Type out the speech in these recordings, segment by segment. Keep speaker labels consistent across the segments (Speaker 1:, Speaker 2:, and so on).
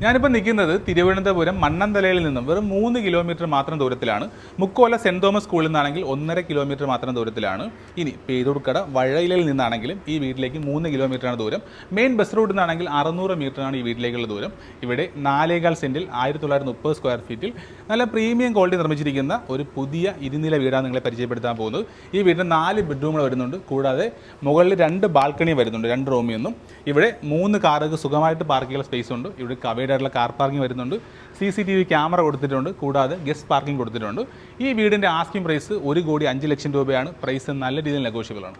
Speaker 1: ഞാനിപ്പോൾ നിൽക്കുന്നത് തിരുവനന്തപുരം മണ്ണന്തലയിൽ നിന്നും വെറും മൂന്ന് കിലോമീറ്റർ മാത്രം ദൂരത്തിലാണ്. മുക്കോല സെന്റ് തോമസ് സ്കൂളിൽ നിന്നാണെങ്കിൽ ഒന്നര കിലോമീറ്റർ മാത്രം ദൂരത്തിലാണ്. ഇനി പേരൂർക്കട വഴയിലയിൽ നിന്നാണെങ്കിലും ഈ വീട്ടിലേക്ക് മൂന്ന് കിലോമീറ്ററാണ് ദൂരം. മെയിൻ ബസ് റൂട്ടിൽ നിന്നാണെങ്കിൽ അറുന്നൂറ് മീറ്ററാണ് ഈ വീട്ടിലേക്കുള്ള ദൂരം. ഇവിടെ നാലേകാൽ സെന്റിൽ ആയിരത്തി തൊള്ളായിരത്തി മുപ്പത് സ്ക്വയർ ഫീറ്റിൽ നല്ല പ്രീമിയം ക്വാളിറ്റി നിർമ്മിച്ചിരിക്കുന്ന ഒരു പുതിയ ഇരുനില വീടാണ് നിങ്ങളെ പരിചയപ്പെടുത്താൻ പോകുന്നത്. ഈ വീടിന് നാല് ബെഡ്റൂമുകൾ വരുന്നുണ്ട്. കൂടാതെ മുകളിൽ രണ്ട് ബാൽക്കണി വരുന്നുണ്ട് രണ്ട് റൂമിൽ നിന്നും ഇവിടെ മൂന്ന് കാറുകൾക്ക് സുഖമായിട്ട് പാർക്ക് ചെയ്യാൻ സ്പേസ് ഉണ്ട്. ഇവിടെ കവേഡ് ആയിട്ടുള്ള കാർ പാർക്കിംഗ് വരുന്നുണ്ട്. C C T V camera കൊടുത്തിട്ടുണ്ട്. കൂടാതെ ഗസ്റ്റ് പാർക്കിംഗ് കൊടുത്തിട്ടുണ്ട്. ഈ വീടിന്റെ ആസ്കിംഗ് പ്രൈസ് ഒരു കോടി അഞ്ച് ലക്ഷം രൂപയാണ്. പ്രൈസ് നല്ല രീതിയിൽ നെഗോഷ്യബിൾ ആണ്.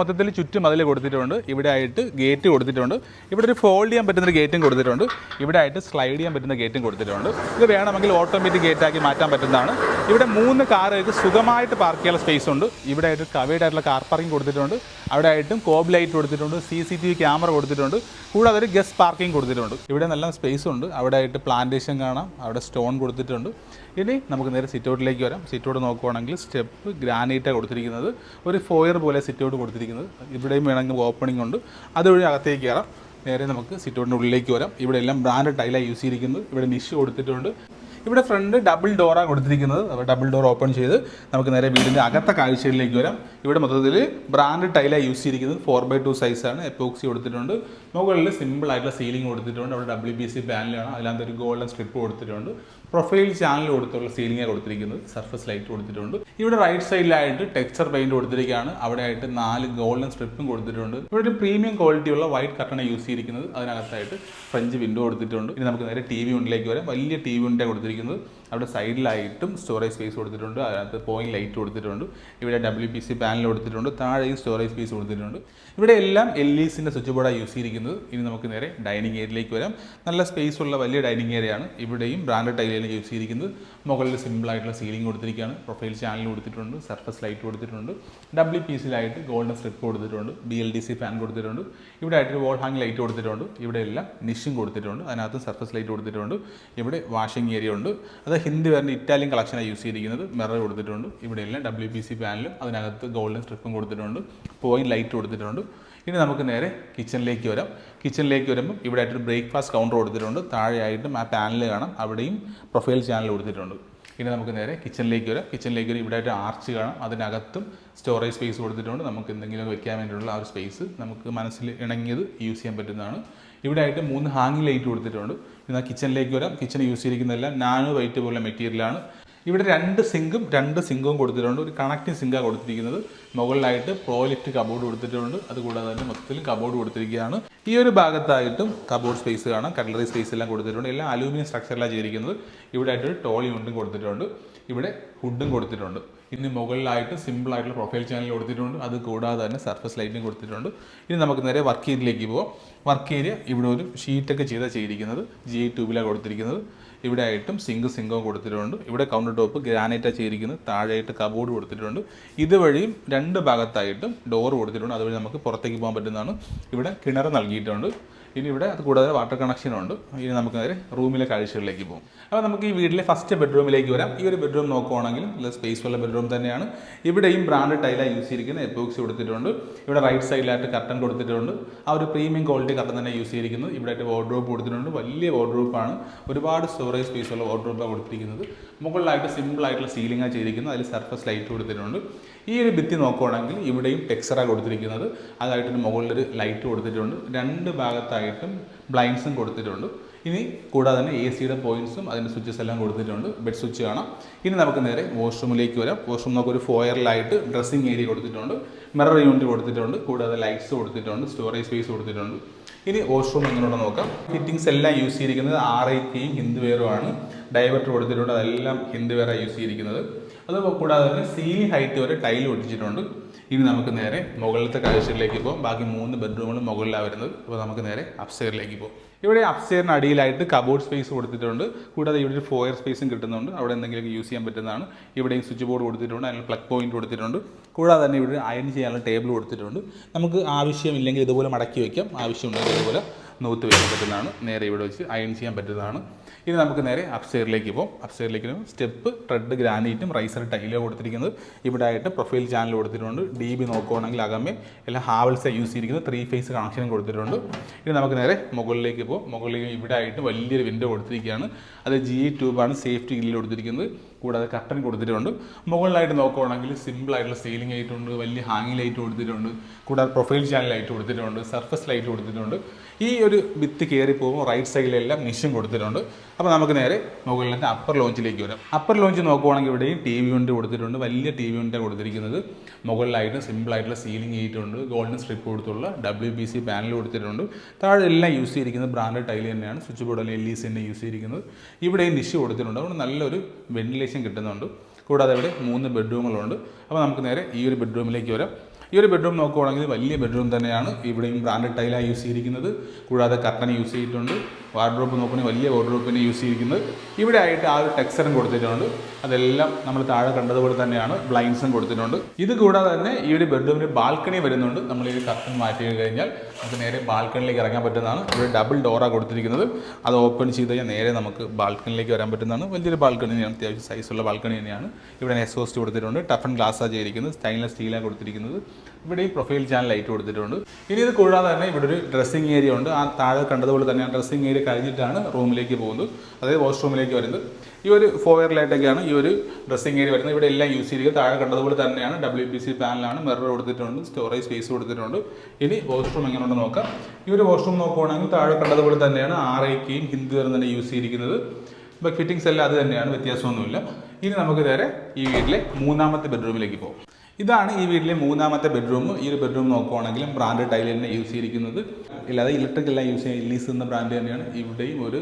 Speaker 1: മൊത്തത്തിൽ ചുറ്റും അതിൽ കൊടുത്തിട്ടുണ്ട്. ഇവിടെ ആയിട്ട് ഗേറ്റ് കൊടുത്തിട്ടുണ്ട്. ഇവിടെ ഒരു ഫോൾഡ് ചെയ്യാൻ പറ്റുന്ന ഒരു ഗേറ്റും കൊടുത്തിട്ടുണ്ട്. ഇവിടെ ആയിട്ട് സ്ലൈഡ് ചെയ്യാൻ പറ്റുന്ന ഗേറ്റും കൊടുത്തിട്ടുണ്ട്. ഇത് വേണമെങ്കിൽ ഓട്ടോമാറ്റിക് ഗേറ്റാക്കി മാറ്റാൻ പറ്റുന്നതാണ്. ഇവിടെ മൂന്ന് കാറുകൾക്ക് സുഖമായിട്ട് പാർക്ക് ചെയ്യാൻ സ്പേസ് ഉണ്ട്. ഇവിടെ ആയിട്ട് കവേഡ് ആയിട്ടുള്ള കാർ പാർക്കിംഗ് കൊടുത്തിട്ടുണ്ട്. അവിടെ ആയിട്ടും കോബ് ലൈറ്റ് കൊടുത്തിട്ടുണ്ട്. C C T V camera കൊടുത്തിട്ടുണ്ട്. കൂടാതെ ഒരു ഗസ്റ്റ് പാർക്കിംഗ് കൊടുത്തിട്ടുണ്ട്. ഇവിടെ നല്ല സ്പേസ് ഉണ്ട്. അവിടെ ആയിട്ട് പ്ലാന്റേഷൻ കാണാം. അവിടെ സ്റ്റോൺ കൊടുത്തിട്ടുണ്ട്. ഇനി നമുക്ക് നേരെ സിറ്റ് ഔട്ടിലേക്ക് വരാം. സിറ്റ് ഔട്ട് നോക്കുവാണെങ്കിൽ സ്റ്റെപ്പ് ഗ്രാനൈറ്റാണ് കൊടുത്തിരിക്കുന്നത്. ഒരു ഫോയർ പോലെ സിറ്റ് ഔട്ട് കൊടുത്തിരിക്കുന്നത് ഇവിടെയും വേണമെങ്കിൽ ഓപ്പണിംഗ് ഉണ്ട്. അതുവഴി അകത്തേക്ക് കയറാം. നേരെ നമുക്ക് സിറ്റോട്ടിന്റെ ഉള്ളിലേക്ക് വരാം. ഇവിടെ എല്ലാം ബ്രാൻഡ് ടൈലാണ് യൂസ് ചെയ്തിരിക്കുന്നത്. ഇവിടെ നിഷ് കൊടുത്തിട്ടുണ്ട്. ഇവിടെ ഫ്രണ്ട് ഡബിൾ ഡോറാണ് കൊടുത്തിരിക്കുന്നത്. ഡബിൾ ഡോർ ഓപ്പൺ ചെയ്ത് നമുക്ക് നേരെ വീടിന്റെ അകത്തെ കാഴ്ചയിലേക്ക് വരാം. ഇവിടെ മൊത്തത്തിൽ ബ്രാൻഡ് ടൈലാണ് യൂസ് ചെയ്തിരിക്കുന്നത്. ഫോർ ബൈ ടു സൈസാണ് എപ്പോക്സി കൊടുത്തിട്ടുണ്ട്. മുകളിൽ സിമ്പിൾ ആയിട്ടുള്ള സീലിംഗ് കൊടുത്തിട്ടുണ്ട്. അവിടെ ഡബ്ല്യു ബി സി പാനലാണ് അതിനകത്ത് ഒരു ഗോൾഡൻ സ്ട്രിപ്പ് കൊടുത്തിട്ടുണ്ട്. പ്രൊഫൈൽ ചാനൽ കൊടുത്തുള്ള സീലിംഗാണ് കൊടുത്തിരിക്കുന്നത്. സർഫസ് ലൈറ്റ് കൊടുത്തിട്ടുണ്ട്. ഇവിടെ റൈറ്റ് സൈഡിലായിട്ട് ടെക്സ്ചർ പെയിന്റ് കൊടുത്തിരിക്കുകയാണ്. അവിടെ ആയിട്ട് നാല് ഗോൾഡൻ സ്ട്രിപ്പും കൊടുത്തിട്ടുണ്ട്. ഇവിടെ ഒരു പ്രീമിയം ക്വാളിറ്റിയുള്ള വൈറ്റ് കട്ടണ യൂസ് ചെയ്തിരിക്കുന്നത്. അതിനകത്തായിട്ട് ഫ്രഞ്ച് വിൻഡോ കൊടുത്തിട്ടുണ്ട്. ഇനി നമുക്ക് നേരെ ടി വി ഉണ്ടിലേക്ക് വരാം. വലിയ ടി വി ഉണ്ടേ കൊടുത്തിരിക്കുന്നത്. കൊണ്ടിരിക്കുന്നത് അവിടെ സൈഡിലായിട്ടും സ്റ്റോറേജ് സ്പേസ് കൊടുത്തിട്ടുണ്ട്. അതിനകത്ത് പോയിന്റ് ലൈറ്റ് കൊടുത്തിട്ടുണ്ട്. ഇവിടെ ഡബ്ല്യു പി സി പാനൽ കൊടുത്തിട്ടുണ്ട്. താഴെയും സ്റ്റോറേജ് സ്പേസ് കൊടുത്തിട്ടുണ്ട്. ഇവിടെ എല്ലാം എൽ ഇ സിന്റെ സ്വിച്ച് ബോർഡാണ് യൂസ് ചെയ്തിരിക്കുന്നത്. ഇനി നമുക്ക് നേരെ ഡൈനിങ് ഏരിയയിലേക്ക് വരാം. നല്ല സ്പേസ് ഉള്ള വലിയ ഡൈനിങ് ഏരിയയാണ് ഇവിടെയും ബ്രാൻഡഡ് ടൈലാണ് യൂസ് ചെയ്തിരിക്കുന്നത്. മുകളിൽ സിമ്പിളായിട്ടുള്ള സീലിംഗ് കൊടുത്തിരിക്കുകയാണ്. പ്രൊഫൈൽ ചാനൽ കൊടുത്തിട്ടുണ്ട്. സർഫസ് ലൈറ്റ് കൊടുത്തിട്ടുണ്ട്. ഡബ്ല്യു പി സിയിലായിട്ട് ഗോൾഡൻ സ്ട്രിപ്പ് കൊടുത്തിട്ടുണ്ട്. B L D C fan കൊടുത്തിട്ടുണ്ട്. ഇവിടെ ആയിട്ട് വോൾ ഹാങ് ലൈറ്റ് കൊടുത്തിട്ടുണ്ട്. ഇവിടെ എല്ലാം നിഷും കൊടുത്തിട്ടുണ്ട്. അതിനകത്ത് സർഫസ് ലൈറ്റ് കൊടുത്തിട്ടുണ്ട്. ഇവിടെ വാഷിംഗ് ഏരിയ ഉണ്ട്. അത് ഹിന്ദി വരുന്ന ഇറ്റാലിയൻ കളക്ഷനാണ് യൂസ് ചെയ്തിരിക്കുന്നത്. മിറർ കൊടുത്തിട്ടുണ്ട്. ഇവിടെ എല്ലാം ഡബ്ല്യു പി സി പാനലും അതിനകത്ത് ഗോൾഡൻ സ്ട്രിപ്പും കൊടുത്തിട്ടുണ്ട്. പോയിന്റ് ലൈറ്റ് കൊടുത്തിട്ടുണ്ട്. ഇനി നമുക്ക് നേരെ കിച്ചണിലേക്ക് വരാം. കിച്ചണിലേക്ക് വരുമ്പോൾ ഇവിടെ ആയിട്ടൊരു ബ്രേക്ക്ഫാസ്റ്റ് കൗണ്ടർ കൊടുത്തിട്ടുണ്ട്. താഴെയായിട്ടും ആ പാനൽ കാണാം. അവിടെയും പ്രൊഫൈൽ ചാനൽ കൊടുത്തിട്ടുണ്ട്. ഇനി നമുക്ക് നേരെ കിച്ചണിലേക്ക് വരാം. കിച്ചണിലേക്ക് വരും ഇവിടെ ആയിട്ട് ആർച്ച് കാണാം. അതിനകത്തും സ്റ്റോറേജ് സ്പേസ് കൊടുത്തിട്ടുണ്ട്. നമുക്ക് എന്തെങ്കിലും വെക്കാൻ വേണ്ടിയിട്ടുള്ള ആ ഒരു സ്പേസ് നമുക്ക് മനസ്സിൽ ഇണങ്ങിയത് യൂസ് ചെയ്യാൻ പറ്റുന്നതാണ്. ഇവിടെ ആയിട്ട് മൂന്ന് ഹാങ്ങിങ് ലൈറ്റ് കൊടുത്തിട്ടുണ്ട്. എന്നാൽ കിച്ചണിലേക്ക് വരാം. കിച്ചൺ യൂസ് ചെയ്തിരിക്കുന്നതെല്ലാം നാനോ വൈറ്റ് പോലെ മെറ്റീരിയലാണ് ഇവിടെ രണ്ട് സിങ്കും രണ്ട് സിങ്കും കൊടുത്തിട്ടുണ്ട്. ഒരു കണക്റ്റിംഗ് സിങ്കാണ് കൊടുത്തിരിക്കുന്നത്. മുകളിലായിട്ട് പ്രോലിഫ്റ്റ് കബോർഡ് കൊടുത്തിട്ടുണ്ട്. അതുകൂടാതെ തന്നെ മൊത്തത്തിലും കബോർഡ് കൊടുത്തിരിക്കുകയാണ്. ഈ ഒരു ഭാഗത്തായിട്ടും കബോർഡ് സ്പേസ് കാണാം. കട്ടലറി സ്പേസ് എല്ലാം കൊടുത്തിട്ടുണ്ട്. എല്ലാം അലൂമിനിയം സ്ട്രക്ചറിലാണ് ചെയ്തിരിക്കുന്നത്. ഇവിടെ ആയിട്ടൊരു ടോൾ യൂണിറ്റും കൊടുത്തിട്ടുണ്ട്. ഇവിടെ ഹുഡും കൊടുത്തിട്ടുണ്ട്. ഇനി മുകളിലായിട്ട് സിമ്പിൾ ആയിട്ടുള്ള പ്രൊഫൈൽ ചാനൽ കൊടുത്തിട്ടുണ്ട്. അത് കൂടാതെ തന്നെ സർഫസ് ലൈറ്റിംഗ് കൊടുത്തിട്ടുണ്ട്. ഇനി നമുക്ക് നേരെ വർക്ക് ഏരിയയിലേക്ക് പോകാം വർക്ക് ഏരിയ ഇവിടെ ഒരു ഷീറ്റൊക്കെ ചെയ്താണ് ചെയ്തിരിക്കുന്നത്. ജി ട്യൂബിലാണ് കൊടുത്തിരിക്കുന്നത്. ഇവിടെ ആയിട്ടും സിങ്ക് സിങ്കോ കൊടുത്തിട്ടുണ്ട്. ഇവിടെ കൗണ്ടർ ടോപ്പ് ഗ്രാനൈറ്റാണ് ചെയ്തിരിക്കുന്നത്. താഴെയായിട്ട് കബോർഡ് കൊടുത്തിട്ടുണ്ട്. ഇതുവഴിയും രണ്ട് ഭാഗത്തായിട്ടും ഡോർ കൊടുത്തിട്ടുണ്ട്. അതുവഴി നമുക്ക് പുറത്തേക്ക് പോകാൻ പറ്റുന്നതാണ്. ഇവിടെ കിണർ നൽകിയിട്ടുണ്ട്. ഇനി ഇവിടെ അത് കൂടാതെ വാട്ടർ കണക്ഷനും ഉണ്ട്. ഇനി നമുക്ക് നേരെ റൂമിലെ കാഴ്ചകളിലേക്ക് പോകും അപ്പോൾ നമുക്ക് ഈ വീട്ടിലെ ഫസ്റ്റ് ബെഡ്റൂമിലേക്ക് വരാം. ഈ ഒരു ബെഡ്റൂം നോക്കുവാണെങ്കിൽ നല്ല സ്പേസ് ഉള്ള ബെഡ്റൂം തന്നെയാണ്. ഇവിടെയും ബ്രാൻഡ് ടൈലാണ് യൂസ് ചെയ്തിരിക്കുന്നത് എപ്പോക്സ് കൊടുത്തിട്ടുണ്ട്. ഇവിടെ റൈറ്റ് സൈഡിലായിട്ട് കർട്ടൺ കൊടുത്തിട്ടുണ്ട്. ആ ഒരു പ്രീമിയം ക്വാളിറ്റി കർട്ടൺ തന്നെ യൂസ് ചെയ്തിരിക്കുന്നത് ഇവിടെ ആയിട്ട് കൊടുത്തിട്ടുണ്ട്. വലിയ വാർഡ്രോപ്പാണ് ഒരുപാട് സ്റ്റോറേജ് സ്പേസ് ഉള്ള വാർഡ്രോപ്പാണ് കൊടുത്തിരിക്കുന്നത്. മുകളിലായിട്ട് സിമ്പിൾ ആയിട്ടുള്ള സീലിംഗാണ് ചെയ്തിരിക്കുന്നത്. അതിൽ സർഫസ് ലൈറ്റ് കൊടുത്തിട്ടുണ്ട്. ഈ ഒരു ഭിത്തി നോക്കുവാണെങ്കിൽ ഇവിടെയും ടെക്സറാണ് കൊടുത്തിരിക്കുന്നത്. അതായിട്ടൊരു മുകളിലൊരു ലൈറ്റ് കൊടുത്തിട്ടുണ്ട്. രണ്ട് ഭാഗത്തായിട്ടും ബ്ലൈൻഡ്സും കൊടുത്തിട്ടുണ്ട്. ഇനി കൂടാതെ തന്നെ എ സിയുടെ പോയിന്റ്സും അതിന്റെ സ്വിച്ചസ് എല്ലാം കൊടുത്തിട്ടുണ്ട്. ബെഡ് സ്വിച്ച് കാണാം. ഇനി നമുക്ക് നേരെ വാഷ്റൂമിലേക്ക് വരാം. വാഷ്റൂം നമുക്ക് ഒരു ഫോയറിലായിട്ട് ഡ്രസ്സിങ് ഏരിയ കൊടുത്തിട്ടുണ്ട്. മിറർ യൂണിറ്റ് കൊടുത്തിട്ടുണ്ട്. കൂടാതെ ലൈറ്റ്സ് കൊടുത്തിട്ടുണ്ട്. സ്റ്റോറേജ് സ്പേസ് കൊടുത്തിട്ടുണ്ട്. ഇനി വാഷ്റൂം എങ്ങനെയുണ്ടോ നോക്കാം. ഫിറ്റിങ്സ് എല്ലാം യൂസ് ചെയ്തിരിക്കുന്നത് ആർ ഐ കെയും ഹിന്ദുവെയറുമാണ് ഡൈവേർട്ടർ കൊടുത്തിട്ടുണ്ട്. അതെല്ലാം ഹിന്ദുവെയറാണ് യൂസ് ചെയ്തിരിക്കുന്നത്. അത് കൂടാതെ തന്നെ സീലിംഗ് ഹൈറ്റ് വരെ ടൈൽ ഒട്ടിച്ചിട്ടുണ്ട്. ഇനി നമുക്ക് നേരെ മുകളിലത്തെ കാഴ്ചയിലേക്ക് പോകും. ബാക്കി മൂന്ന് ബെഡ്റൂമുകളും മുകളിലാണ് വരുന്നത്. അപ്പോൾ നമുക്ക് നേരെ അപ്സ്റ്റെയറിലേക്ക് പോകും. ഇവിടെ അപ്സ്റ്റെയറിന് അടിയിലായിട്ട് കബോർഡ് സ്പേസ് കൊടുത്തിട്ടുണ്ട്. കൂടാതെ ഇവിടെ ഒരു ഫോയർ സ്പേസും കിട്ടുന്നുണ്ട്. അവിടെ എന്തെങ്കിലും യൂസ് ചെയ്യാൻ പറ്റുന്നതാണ്. ഇവിടെയും സ്വിച്ച് ബോർഡ് കൊടുത്തിട്ടുണ്ട്. അതിൽ പ്ലഗ് പോയിന്റ് കൊടുത്തിട്ടുണ്ട്. കൂടാതെ തന്നെ ഇവിടെ അയൺ ചെയ്യാനുള്ള ടേബിൾ കൊടുത്തിട്ടുണ്ട്. നമുക്ക് ആവശ്യമില്ലെങ്കിൽ ഇതുപോലെ മടക്കി വയ്ക്കാം ആവശ്യമുണ്ടെങ്കിൽ ഇതുപോലെ നൂത്ത് വയ്ക്കാൻ പറ്റുന്നതാണ്. നേരെ ഇവിടെ വെച്ച് അയൺ ചെയ്യാൻ പറ്റുന്നതാണ്. ഇനി നമുക്ക് നേരെ അപ്സ്റ്റെയറിലേക്ക് പോകും. അപ്സ്റ്റെയറിലേക്ക് സ്റ്റെപ്പ് റെഡ് ഗ്രാനൈറ്റും റൈസർ ടൈലോ കൊടുത്തിരിക്കുന്നത്. ഇവിടെ ആയിട്ട് പ്രൊഫൈൽ ചാനൽ കൊടുത്തിട്ടുണ്ട്. ഡി ബി നോക്കുകയാണെങ്കിൽ അകമേ എല്ലാം ഹാവൽസ് യൂസ് ചെയ്തിരിക്കുന്നത് ത്രീ ഫേസ് കണക്ഷനും കൊടുത്തിട്ടുണ്ട്. ഇനി നമുക്ക് നേരെ മുകളിലേക്ക് പോകും. മുകളിലേക്ക് ഇവിടെ ആയിട്ട് വലിയൊരു വിൻഡോ കൊടുത്തിരിക്കുകയാണ്. അത് ജി ട്യൂബാണ് സേഫ്റ്റി ഗ്രില്ല് കൊടുത്തിരിക്കുന്നത്. കൂടാതെ കർട്ടൻ കൊടുത്തിട്ടുണ്ട്. മുകളിലായിട്ട് നോക്കുകയാണെങ്കിൽ സിമ്പിൾ ആയിട്ടുള്ള സീലിംഗ് ആയിട്ടുണ്ട് വലിയ ഹാങ്ങിങ് ലൈറ്റ് കൊടുത്തിട്ടുണ്ട് കൂടാതെ പ്രൊഫൈൽ ചാനൽ ലൈറ്റ് കൊടുത്തിട്ടുണ്ട് സർഫസ് ലൈറ്റ് കൊടുത്തിട്ടുണ്ട്. ഈ ഒരു ഭിത്തി കയറി പോകുമ്പോൾ റൈറ്റ് സൈഡിലെല്ലാം നിഷും കൊടുത്തിട്ടുണ്ട്. അപ്പോൾ നമുക്ക് നേരെ മുകളിലെ അപ്പർ ലോഞ്ചിലേക്ക് വരാം. അപ്പർ ലോഞ്ച് നോക്കുവാണെങ്കിൽ ഇവിടെയും ടി വി യൂണിറ്റ് കൊടുത്തിട്ടുണ്ട്. വലിയ ടി വി യൂണിറ്റ് കൊടുത്തിരിക്കുന്നത്. മുകളിലായിട്ട് സിമ്പിൾ ആയിട്ടുള്ള സീലിംഗ് ചെയ്തിട്ടുണ്ട് ഗോൾഡൻ സ്ട്രിപ്പ് കൊടുത്തുള്ള ഡബ്ല്യു ബി സി പാനൽ കൊടുത്തിട്ടുണ്ട്. താഴെ എല്ലാം യൂസ് ചെയ്തിരിക്കുന്നത് ബ്രാൻഡഡ് ടൈൽ തന്നെയാണ്. സ്വിച്ച് ബോർഡിൽ എൽ ഇ സി തന്നെ യൂസ് ചെയ്തിരിക്കുന്നത്. ഇവിടെയും നിഷ് കൊടുത്തിട്ടുണ്ട്. അതുകൊണ്ട് നല്ലൊരു വെന്റിലേഷൻ കിട്ടുന്നുണ്ട്. കൂടാതെ ഇവിടെ മൂന്ന് ബെഡ്റൂമുകളുണ്ട് അപ്പോൾ നമുക്ക് നേരെ ഈ ഒരു ബെഡ്റൂമിലേക്ക് വരാം. ഈ ഒരു ബെഡ്റൂം നോക്കുവാണെങ്കിൽ വലിയ ബെഡ്റൂം തന്നെയാണ് ഇവിടെയും ബ്രാൻഡഡ് ടൈലാണ് യൂസ് ചെയ്തിരിക്കുന്നത്. കൂടാതെ കർട്ടൻ യൂസ് ചെയ്തിട്ടുണ്ട്. വാർഡ്രോപ്പ് നോക്കുകയാണെങ്കിൽ വലിയ വാർഡ്രോപ്പിനെ യൂസ് ചെയ്തിരിക്കുന്നത്. ഇവിടെ ആയിട്ട് ആ ഒരു ടെക്സ്ചറും കൊടുത്തിട്ടുണ്ട്. അതെല്ലാം നമ്മൾ താഴെ കണ്ടതുപോലെ തന്നെയാണ് ബ്ലൈൻസും കൊടുത്തിട്ടുണ്ട്. ഇത് കൂടാതെ തന്നെ ഈ ഒരു ബെഡ്റൂമിന് ബാൽക്കണി വരുന്നുണ്ട്. നമ്മൾ ഈ കർട്ടൻ മാറ്റി കഴിഞ്ഞാൽ നമുക്ക് നേരെ ബാൽക്കണിയിലേക്ക് ഇറങ്ങാൻ പറ്റുന്നതാണ്. ഇവിടെ ഡബിൾ ഡോറാണ് കൊടുത്തിരിക്കുന്നത്. അത് ഓപ്പൺ ചെയ്ത് കഴിഞ്ഞാൽ നേരെ നമുക്ക് ബാൽക്കണിയിലേക്ക് വരാൻ പറ്റുന്നതാണ്. വലിയൊരു ബാൽക്കണി തന്നെയാണ് അത്യാവശ്യം സൈസുള്ള ബാൽക്കണി തന്നെയാണ്. ഇവിടെ എക്സോസ്റ്റ് കൊടുത്തിട്ടുണ്ട്. ടഫൻ ഗ്ലാസ്സാണ് ചെയ്തിരിക്കുന്നത്. സ്റ്റൈൻലെസ് സ്റ്റീലാണ് കൊടുത്തിരിക്കുന്നത്. ഇവിടെയും പ്രൊഫൈൽ ചാനൽ ലൈറ്റ് കൊടുത്തിട്ടുണ്ട്. ഇനി ഇത് കൂടാതെ തന്നെ ഇവിടെ ഒരു ഡ്രസ്സിംഗ് ഏരിയ ഉണ്ട്. ആ താഴെ കണ്ടതുപോലെ തന്നെ ആ ഡ്രസ്സിംഗ് ഏരിയ കഴിഞ്ഞിട്ടാണ് റൂമിലേക്ക് പോകുന്നത്. അതായത് വാഷ് റൂമിലേക്ക് വരുന്നത്. ഈ ഒരു ഫോയർ ലൈറ്റൊക്കെയാണ് ഈ ഒരു ഡ്രസ്സിംഗ് ഏരിയ വരുന്നത്. ഇവിടെ എല്ലാം യൂസ് ചെയ്തിരിക്കുക താഴെ കണ്ടതുപോലെ തന്നെയാണ് ഡബ്ല്യു ബി സി പാനലാണ് മിറർ കൊടുത്തിട്ടുണ്ട്. സ്റ്റോറേജ് സ്പേസ് കൊടുത്തിട്ടുണ്ട്. ഇനി വാഷ്റൂം എങ്ങനെയുണ്ടെന്ന് നോക്കാം. ഈ ഒരു വാഷ്റൂം നോക്കുവാണെങ്കിൽ താഴെ കണ്ടതുപോലെ തന്നെയാണ് ആർ ഐക്കെയും ഹിന്ദു തന്നെ യൂസ് ചെയ്തിരിക്കുന്നത്. ബട്ട് ഫിറ്റിംഗ്സ് എല്ലാം അത് തന്നെയാണ്. വ്യത്യാസമൊന്നുമില്ല. ഇനി നമുക്ക് നേരെ ഈ വീട്ടിലെ മൂന്നാമത്തെ ബെഡ്റൂമിലേക്ക് പോകും. ഇതാണ് ഈ വീട്ടിലെ മൂന്നാമത്തെ ബെഡ്റൂം ഈ ഒരു ബെഡ്റൂം നോക്കുവാണെങ്കിലും ബ്രാൻഡ് ടൈൽ തന്നെ യൂസ് ചെയ്തിരിക്കുന്നത്. ഇല്ലാതെ ഇലക്ട്രിക് എല്ലാം യൂസ് ചെയ്യുന്ന ഇല്ലീസ് എന്ന ബ്രാൻഡ് തന്നെയാണ്. ഇവിടെയും ഒരു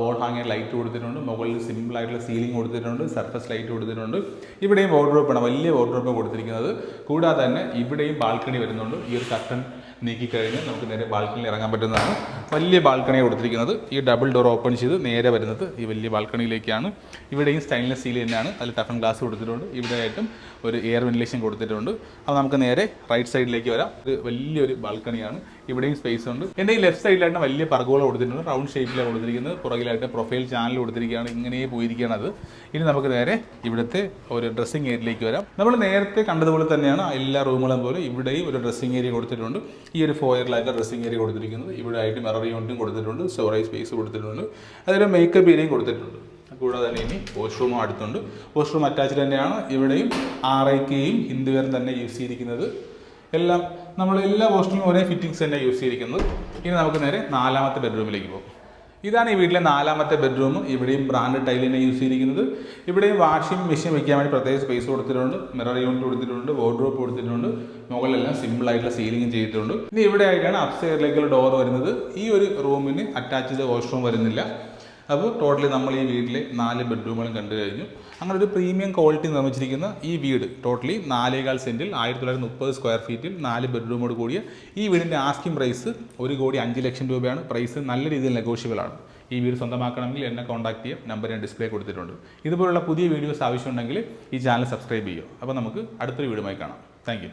Speaker 1: വോൾ ഹാങ്ങിയ ലൈറ്റ് കൊടുത്തിട്ടുണ്ട്. മുകളിൽ സിമ്പിൾ ആയിട്ടുള്ള സീലിംഗ് കൊടുത്തിട്ടുണ്ട്. സർഫസ് ലൈറ്റ് കൊടുത്തിട്ടുണ്ട്. ഇവിടെയും വോർഡ്രോപ്പാണ് വലിയ വാർഡ്രോപ്പ് കൊടുത്തിരിക്കുന്നത്. കൂടാതെ തന്നെ ഇവിടെയും ബാൽക്കണി വരുന്നുണ്ട്. ഈ ഒരു കർട്ടൻ നീക്കിക്കഴിഞ്ഞ് നമുക്ക് നേരെ ബാൽക്കണിയിൽ ഇറങ്ങാൻ പറ്റുന്നതാണ്. വലിയ ബാൽക്കണിയാണ് കൊടുത്തിരിക്കുന്നത്. ഈ ഡബിൾ ഡോർ ഓപ്പൺ ചെയ്ത് നേരെ വരുന്നത് ഈ വലിയ ബാൽക്കണിയിലേക്കാണ്. ഇവിടെയും സ്റ്റൈൻലെസ് സ്റ്റീൽ തന്നെയാണ്. അതിൽ ടഫൻ ഗ്ലാസ് കൊടുത്തിട്ടുണ്ട്. ഇവിടെയായിട്ടും ഒരു എയർ വെന്റിലേഷൻ കൊടുത്തിട്ടുണ്ട്. അപ്പോൾ നമുക്ക് നേരെ റൈറ്റ് സൈഡിലേക്ക് വരാം. ഇത് വലിയൊരു ബാൽക്കണിയാണ്. ഇവിടെയും സ്പേസ് ഉണ്ട്. എന്റെ ഈ ലെഫ്റ്റ് സൈഡിലായിട്ട് വലിയ പറകുകൾ കൊടുത്തിട്ടുണ്ട്. റൗണ്ട് ഷേപ്പിലാണ് കൊടുത്തിരിക്കുന്നത്. പുറകിലായിട്ട് പ്രൊഫൈൽ ചാനൽ കൊടുത്തിരിക്കുകയാണ്. ഇങ്ങനെ പോയിരിക്കുകയാണ് അത്. ഇനി നമുക്ക് നേരെ ഇവിടുത്തെ ഒരു ഡ്രസ്സിംഗ് ഏരിയയിലേക്ക് വരാം. നമ്മൾ നേരത്തെ കണ്ടതുപോലെ തന്നെയാണ് എല്ലാ റൂമുകളും പോലെ ഇവിടെയും ഒരു ഡ്രസ്സിംഗ് ഏരിയ കൊടുത്തിട്ടുണ്ട്. ഈ ഒരു ഫോയറിലായിട്ട് ഡ്രസ്സിംഗ് ഏരിയ കൊടുത്തിരിക്കുന്നത്. ഇവിടെ ആയിട്ട് മിറർ യൂണിറ്റും കൊടുത്തിട്ടുണ്ട് സ്റ്റോറേജ് സ്പേസ് കൊടുത്തിട്ടുണ്ട്. അതിൽ മേക്കപ്പ് ഏരിയയും കൊടുത്തിട്ടുണ്ട്. കൂടാതെ തന്നെ ഇനി വാഷ്റൂമും അടുത്തുണ്ട്. വാഷ്റൂം അറ്റാച്ച് തന്നെയാണ്. ഇവിടെയും ആർ ഐക്കെയും ഹിന്ദുവേറും തന്നെ യൂസ് ചെയ്തിരിക്കുന്നത്. എല്ലാം നമ്മൾ എല്ലാ വാഷ്റൂമിലും ഒരേ ഫിറ്റിങ്സ് തന്നെ യൂസ് ചെയ്തിരിക്കുന്നത്. ഇനി നമുക്ക് നേരെ നാലാമത്തെ ബെഡ്റൂമിലേക്ക് പോകും. ഇതാണ് ഈ വീട്ടിലെ നാലാമത്തെ ബെഡ്റൂം ഇവിടെയും ബ്രാൻഡ് തന്നെ യൂസ് ചെയ്തിരിക്കുന്നത്. ഇവിടെയും വാഷിംഗ് മെഷീൻ വെക്കാൻ വേണ്ടി പ്രത്യേക സ്പേസ് കൊടുത്തിട്ടുണ്ട്. മിറർ യൂണിറ്റ് കൊടുത്തിട്ടുണ്ട്. വാർഡ്രോപ്പ് കൊടുത്തിട്ടുണ്ട്. മുകളിലെല്ലാം സിമ്പിൾ ആയിട്ടുള്ള സീലിംഗ് ചെയ്തിട്ടുണ്ട്. ഇനി ഇവിടെ ആയിട്ടാണ് അപ്സ്റ്റെയറിലേക്കുള്ള ഡോർ വരുന്നത്. ഈ ഒരു റൂമിന് അറ്റാച്ച് ചെയ്ത വാഷ്റൂം വരുന്നില്ല. അപ്പോൾ ടോട്ടലി നമ്മൾ ഈ വീട്ടിലെ നാല് ബെഡ്റൂമുകളും കണ്ടു കഴിഞ്ഞു. അങ്ങനെ ഒരു പ്രീമിയം ക്വാളിറ്റി നിർമ്മിച്ചിരിക്കുന്ന ഈ വീട് ടോട്ടലി നാലേകാൽ സെന്റിൽ ആയിരത്തി തൊള്ളായിരത്തി മുപ്പത് സ്ക്വയർ ഫീറ്റിൽ നാല് ബെഡ്റൂമോട് കൂടിയ ഈ വീടിന്റെ ആസ്കിംഗ് പ്രൈസ് ഒരു കോടി അഞ്ച് ലക്ഷം രൂപയാണ്. പ്രൈസ് നല്ല രീതിയിൽ നെഗോഷ്യബിൾ ആണ്. ഈ വീട് സ്വന്തമാക്കണമെങ്കിൽ എന്നെ കോൺടാക്ട് ചെയ്യാം. നമ്പർ ഞാൻ ഡിസ്പ്ലേ കൊടുത്തിട്ടുണ്ട്. ഇതുപോലുള്ള പുതിയ വീഡിയോസ് ആവശ്യമുണ്ടെങ്കിൽ ഈ ചാനൽ സബ്സ്ക്രൈബ് ചെയ്യുക. അപ്പോൾ നമുക്ക് അടുത്തൊരു വീടുമായി കാണാം. താങ്ക്